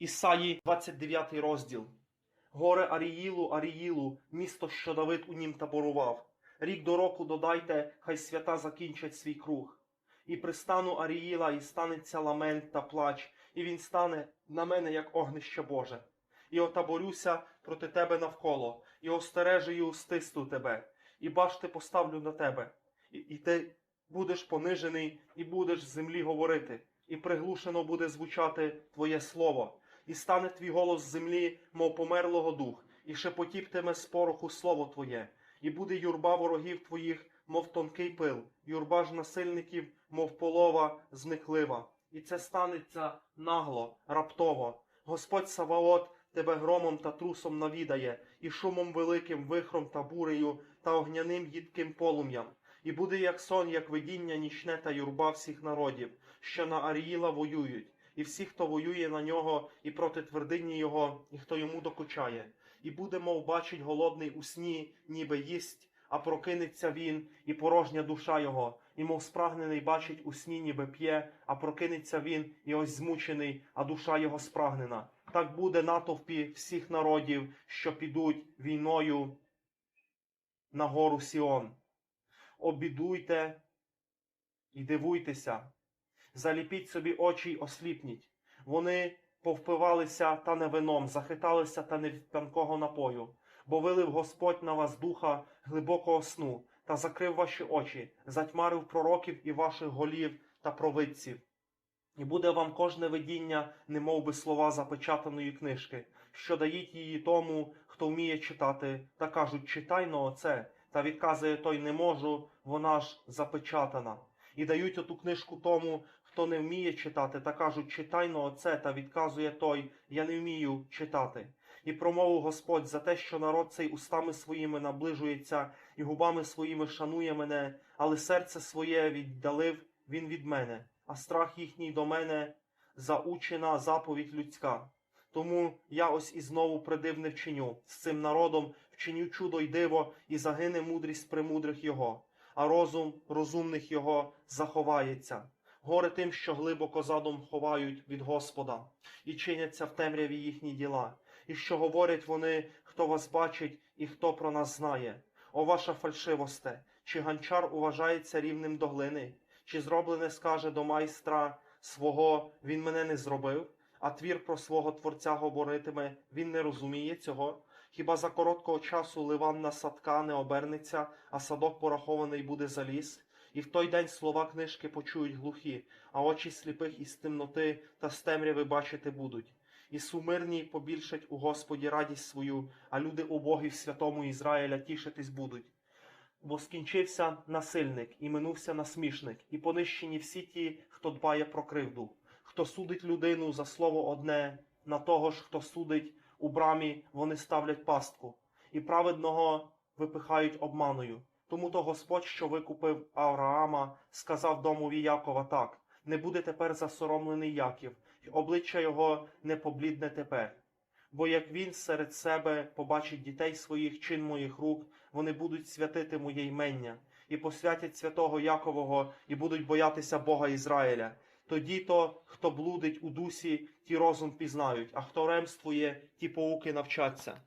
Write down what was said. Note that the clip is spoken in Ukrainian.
Ісаї, 29 розділ. Горе Аріїлу, Аріїлу, місто, що Давид у нім таборував. Рік до року додайте, хай свята закінчать свій круг. І пристану Аріїла, і станеться ламент та плач, і він стане на мене, як огнище Боже. І отаборюся проти тебе навколо, і остережею стисну тебе, і башти поставлю на тебе, і, і ти будеш понижений, і будеш з землі говорити, і приглушено буде звучати твоє слово, і стане твій голос землі, мов померлого дух, і шепотіптиме з пороху слово твоє, і буде юрба ворогів твоїх, мов тонкий пил, юрба ж насильників, мов полова зниклива. І це станеться нагло, раптово. Господь Саваот тебе громом та трусом навідає, і шумом великим, вихром та бурею, та огняним їдким полум'ям. І буде як сон, як видіння нічне та юрба всіх народів, що на Аріїла воюють, і всі, хто воює на нього, і проти твердині його, і хто йому докучає. І буде, мов бачить голодний у сні, ніби їсть, а прокинеться він, і порожня душа його, і мов спрагнений бачить у сні, ніби п'є, а прокинеться він, і ось змучений, а душа його спрагнена. Так буде натовпі всіх народів, що підуть війною на гору Сіон. Обідуйте і дивуйтеся, заліпіть собі очі й осліпніть. Вони повпивалися та не вином, захиталися та не п'янкого напою, бо вилив Господь на вас духа глибокого сну та закрив ваші очі, затьмарив пророків і ваших голів та провидців. І буде вам кожне видіння, немов би слова запечатаної книжки, що дають її тому, хто вміє читати, та кажуть, читай но оце, та відказує той не можу, вона ж запечатана. І дають оту книжку тому, хто не вміє читати, та кажуть, читай но оце, та відказує той, я не вмію читати. І промовив Господь за те, що народ цей устами своїми наближується, і губами своїми шанує мене, але серце своє віддалив він від мене, а страх їхній до мене заучена заповідь людська. Тому я ось і знову придивне вчиню з цим народом вчиню чудо й диво, і загине мудрість премудрих його, а розум розумних його заховається. Горе тим, що глибоко задум ховають від Господа, і чиняться в темряві їхні діла, і що говорять вони, хто вас бачить і хто про нас знає. О ваша фальшивосте, чи ганчар уважається рівним до глини, чи зроблене скаже до майстра свого він мене не зробив, а твір про свого творця говоритиме, він не розуміє цього. Хіба за короткого часу ливанна садка не обернеться, а садок порахований буде за ліс? І в той день слова книжки почують глухі, а очі сліпих із темноти та з темряви бачити будуть. І сумирні побільшать у Господі радість свою, а люди убогі в святому Ізраїля тішитись будуть. Бо скінчився насильник, і минувся насмішник, і понищені всі ті, хто дбає про кривду, хто судить людину за слово одне, на того ж, хто судить у брамі, вони ставлять пастку, і праведного випихають обманою. Тому то Господь, що викупив Авраама, сказав домові Якова так: не буде тепер засоромлений Яків, і обличчя його не поблідне тепер. Бо як він серед себе побачить дітей своїх чин моїх рук, вони будуть святити моє ймення, і посвятять святого Якового, і будуть боятися Бога Ізраїля. Тоді то, хто блудить у дусі, ті розум пізнають, а хто ремствує, ті поуки навчаться.